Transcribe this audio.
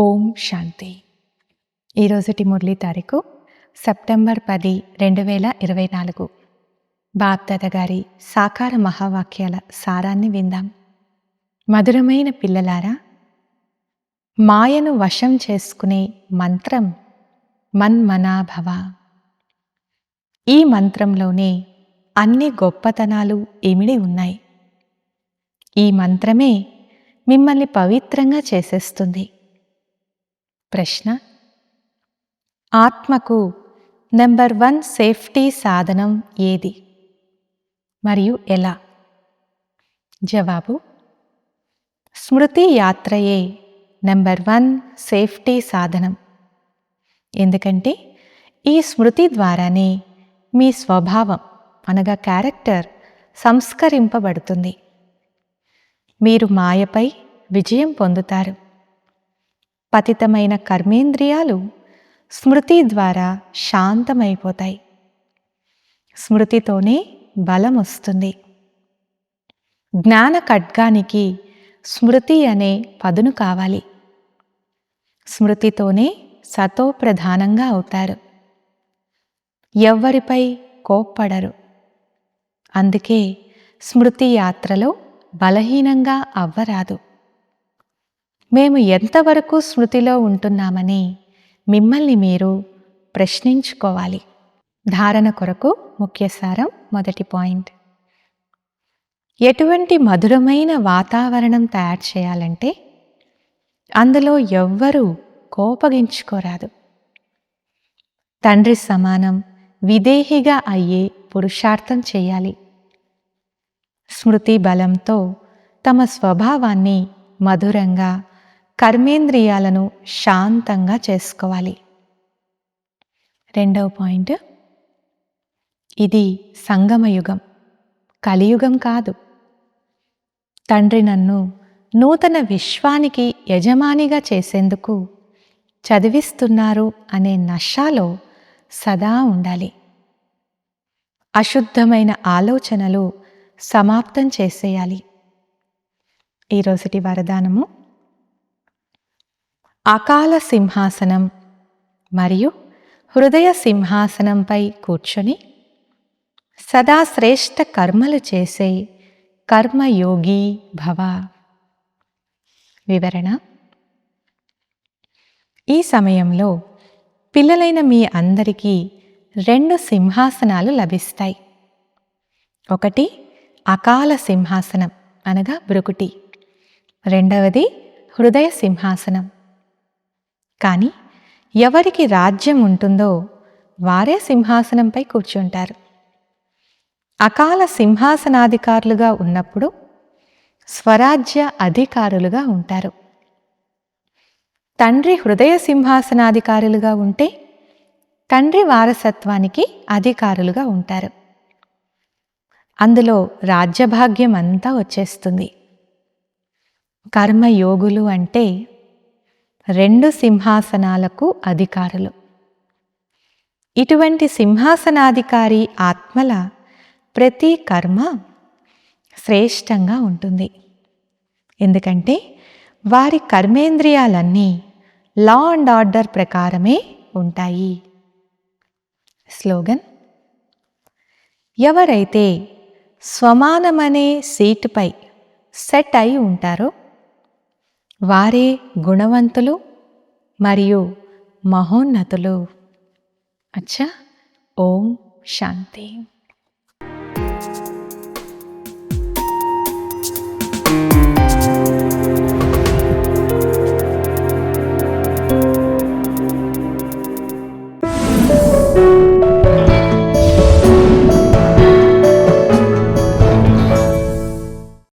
ఓం శాంతి. ఈరోజుటి మురళీ తారీఖు సెప్టెంబర్ పది రెండు వేల ఇరవై నాలుగు. బాప్దాద గారి సాకార మహావాక్యాల సారాన్ని విందాం. మధురమైన పిల్లలారా మాయను వశం చేసుకునే మంత్రం మన్మనాభవ. ఈ మంత్రంలోనే అన్ని గొప్పతనాలు ఇమిడి ఉన్నాయి. ఈ మంత్రమే మిమ్మల్ని పవిత్రంగా చేసేస్తుంది. ప్రశ్న. ఆత్మకు నెంబర్ వన్ సేఫ్టీ సాధనం ఏది? మరియు ఎలా? జవాబు స్మృతి యాత్రయే నెంబర్ వన్ సేఫ్టీ సాధనం. ఎందుకంటే ఈ స్మృతి ద్వారానే మీ స్వభావం అనగా క్యారెక్టర్ సంస్కరింపబడుతుంది. మీరు మాయపై విజయం పొందుతారు. పతితమైన కర్మేంద్రియాలు స్మృతి ద్వారా శాంతమైపోతాయి. స్మృతితోనే బలం వస్తుంది. జ్ఞాన ఖడ్గానికి స్మృతి అనే పదును కావాలి. స్మృతితోనే సతో ప్రధానంగా అవుతారు. ఎవ్వరిపై కోప్పడరు. అందుకే స్మృతి యాత్రలో బలహీనంగా అవ్వరాదు. మేము ఎంతవరకు స్మృతిలో ఉంటున్నామని మిమ్మల్ని మీరు ప్రశ్నించుకోవాలి. ధారణ కొరకు ముఖ్యసారం మొదటి పాయింట్. ఎటువంటి మధురమైన వాతావరణం తయారు చేయాలంటే అందులో ఎవ్వరూ కోపగించుకోరాదు. తండ్రి సమానం విదేహిగా అయ్యే పురుషార్థం చేయాలి. స్మృతి బలంతో తమ స్వభావాన్ని మధురంగా కర్మేంద్రియాలను శాంతంగా చేసుకోవాలి. రెండవ పాయింట్ ఇది సంగమయుగం. కలియుగం కాదు. తండ్రి నన్ను నూతన విశ్వానికి యజమానిగా చేసేందుకు చదివిస్తున్నారు అనే నషాలో సదా ఉండాలి. అశుద్ధమైన ఆలోచనలు సమాప్తం చేసేయాలి. ఈరోజుటి వరదానము. అకాల సింహాసనం మరియు హృదయ సింహాసనంపై కూర్చొని సదా శ్రేష్ఠ కర్మలు చేసే కర్మయోగి భవ. వివరణ. ఈ సమయంలో పిల్లలైన మీ అందరికీ రెండు సింహాసనాలు లభిస్తాయి. ఒకటి అకాల సింహాసనం అనగా బ్రుకుటి. రెండవది హృదయ సింహాసనం. కానీ ఎవరికి రాజ్యం ఉంటుందో వారే సింహాసనంపై కూర్చుంటారు. అకాల సింహాసనాధికారులుగా ఉన్నప్పుడు స్వరాజ్య అధికారులుగా ఉంటారు. తండ్రి హృదయ సింహాసనాధికారులుగా ఉంటే తండ్రి వారసత్వానికి అధికారులుగా ఉంటారు. అందులో రాజ్యభాగ్యం అంతా వచ్చేస్తుంది. కర్మయోగులు అంటే రెండు సింహాసనాలకు అధికారులు. ఇటువంటి సింహాసనాధికారి ఆత్మల ప్రతి కర్మ శ్రేష్టంగా ఉంటుంది. ఎందుకంటే వారి కర్మేంద్రియాలన్నీ లా అండ్ ఆర్డర్ ప్రకారమే ఉంటాయి. స్లోగన్ ఎవరైతే స్వమానమనే సీటుపై సెట్ అయి ఉంటారో వారే గుణవంతులు మరియు మహోన్నతులు. అచ్చా ఓం శాంతి.